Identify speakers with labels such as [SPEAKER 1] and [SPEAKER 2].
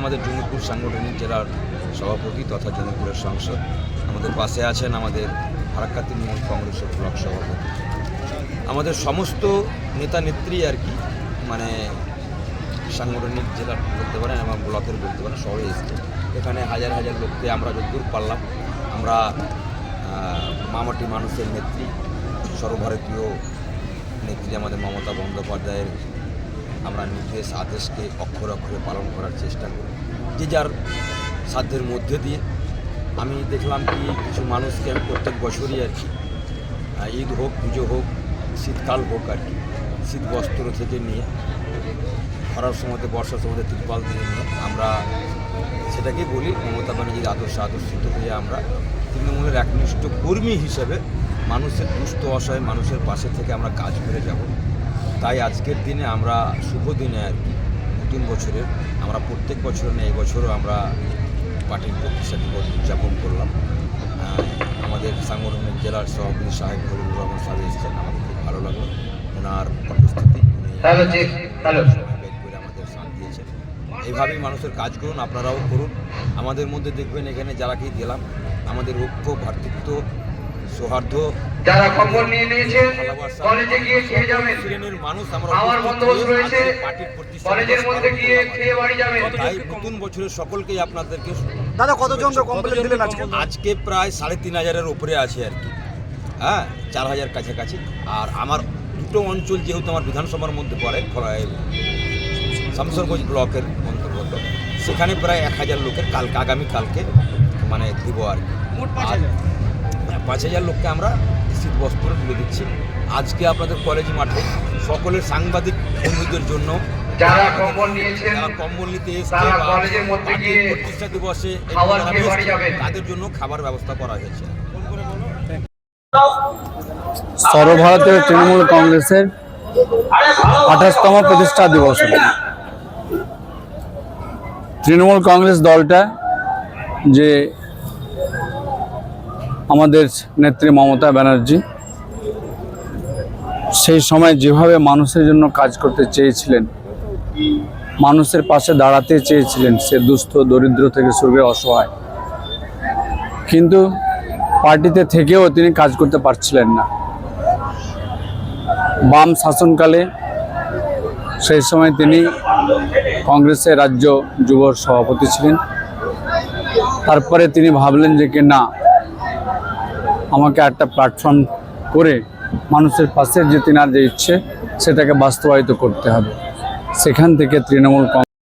[SPEAKER 1] আমাদের জঙ্গিপুর সাংগঠনিক জেলার সভাপতি তথা জঙ্গিপুরের সাংসদ আমাদের পাশে আছেন আমাদের ফারাক্কা তৃণমূল কংগ্রেসের ব্লক সভাপতি। আমাদের সমস্ত নেতা নেত্রী আর কি মানে সাংগঠনিক জেলার বলতে পারেন এবং ব্লকের বলতে পারেন সবাই এসছে। এখানে হাজার হাজার লোককে আমরা যতদূর পারলাম, আমরা মামাটি মানুষের নেত্রী, সর্বভারতীয় নেত্রী আমাদের মমতা বন্দ্যোপাধ্যায়ের আমরা নির্দেশ আদেশকে অক্ষরে অক্ষরে পালন করার চেষ্টা করি। যে যার সাধ্যের মধ্যে দিয়ে। আমি দেখলাম কি কিছু মানুষকে আমি প্রত্যেক বছরই আর কি ঈদ হোক, পুজো হোক, শীতকাল হোক আর কি, শীত বস্ত্র থেকে নিয়ে খরার সময়তে, বর্ষার সময়তে তিরপাল দিয়ে নিয়ে আমরা সেটাকে বলি মমতা ব্যানার্জির আদর্শ আদর্শিত হয়ে আমরা তৃণমূলের একনিষ্ঠ কর্মী হিসেবে মানুষের দুস্থ অসহায় মানুষের পাশে থেকে আমরা কাজ করে যাব। তাই আজকের দিনে আমরা শুভ দিনে আর কি নতুন বছরের আমরা প্রত্যেক বছর নেই এবছরও আমরা পার্টির প্রতিষ্ঠা দিবস উদযাপন করলাম। আমাদের সাংগঠনিক জেলার সভাপতি সাহেব হবিবুর রহমান সাহেব এসেছেন আমাদের খুব ভালো লাগল। ওনার উপস্থিতি আমাদের সাথ দিয়েছেন। এইভাবেই মানুষের কাজ করুন আপনারাও করুন। আমাদের মধ্যে দেখবেন এখানে যারা কি গেলাম আমাদের ঐক্য ভ্রাতৃত্ব সৌহার্দ্য।
[SPEAKER 2] যারা খবর নিয়ে নিয়েছেন কলেজে গিয়ে খেয়ে যাবেন।
[SPEAKER 1] মানুষ আমরা
[SPEAKER 2] বন্দোবস্ত রয়েছে
[SPEAKER 1] আজকে
[SPEAKER 2] কলেজের মধ্যে গিয়ে খেয়ে বাড়ি যাবেন।
[SPEAKER 1] তাই নতুন বছরের সকলকেই আপনাদেরকে
[SPEAKER 3] দাদা কতজনকে কমপ্লেন দিলেন আজকে?
[SPEAKER 1] আজকে প্রায় সাড়ে তিন হাজারের উপরে আছে আর কি। হ্যাঁ চার হাজার কাছাকাছি। আর আমার দুটো অঞ্চল যেহেতু আমার বিধানসভার মধ্যে পড়ে শামসরগঞ্জ ব্লকের অন্তর্গত সেখানে প্রায় এক হাজার লোকের কালকে আগামীকালকে মানে দিব আর কি। পাঁচ হাজার লোককে আমরা শীত বস্ত্র তুলে দিচ্ছি। আজকে আপনাদের কলেজ মাঠে সকলের সাংবাদিক বন্ধুদের জন্য
[SPEAKER 2] যারা কম্বল নিয়েছেন
[SPEAKER 1] যারা কম্বল নিতে এসছে
[SPEAKER 2] কলেজের মধ্যে গিয়ে
[SPEAKER 1] প্রতিষ্ঠা দিবসে। তাদের জন্য খাবার ব্যবস্থা করা হয়েছে।
[SPEAKER 3] সর্বভারতীয় তৃণমূল কংগ্রেসের আঠাশতম প্রতিষ্ঠা দিবস। তৃণমূল কংগ্রেস দলটা যে আমাদের নেত্রী মমতা ব্যানার্জি সেই সময় যেভাবে মানুষের জন্য কাজ করতে চেয়েছিলেন, মানুষের পাশে দাঁড়াতে চেয়েছিলেন সে দুস্থ, দরিদ্র থেকে শুরু করে অসহায়। কিন্তু পার্টিতে থেকেও তিনি কাজ করতে পারছিলেন না। বাম শাসনকালে সেই সময় তিনি কংগ্রেসের রাজ্য যুব সভাপতি ছিলেন। তারপরে তিনি ভাবলেন যে কি না আমাকে একটা প্ল্যাটফর্ম করে মানুষের পাশে যে তিনার যে ইচ্ছে, সেটাকে বাস্তবায়িত করতে হবে। সেখান থেকে তৃণমূল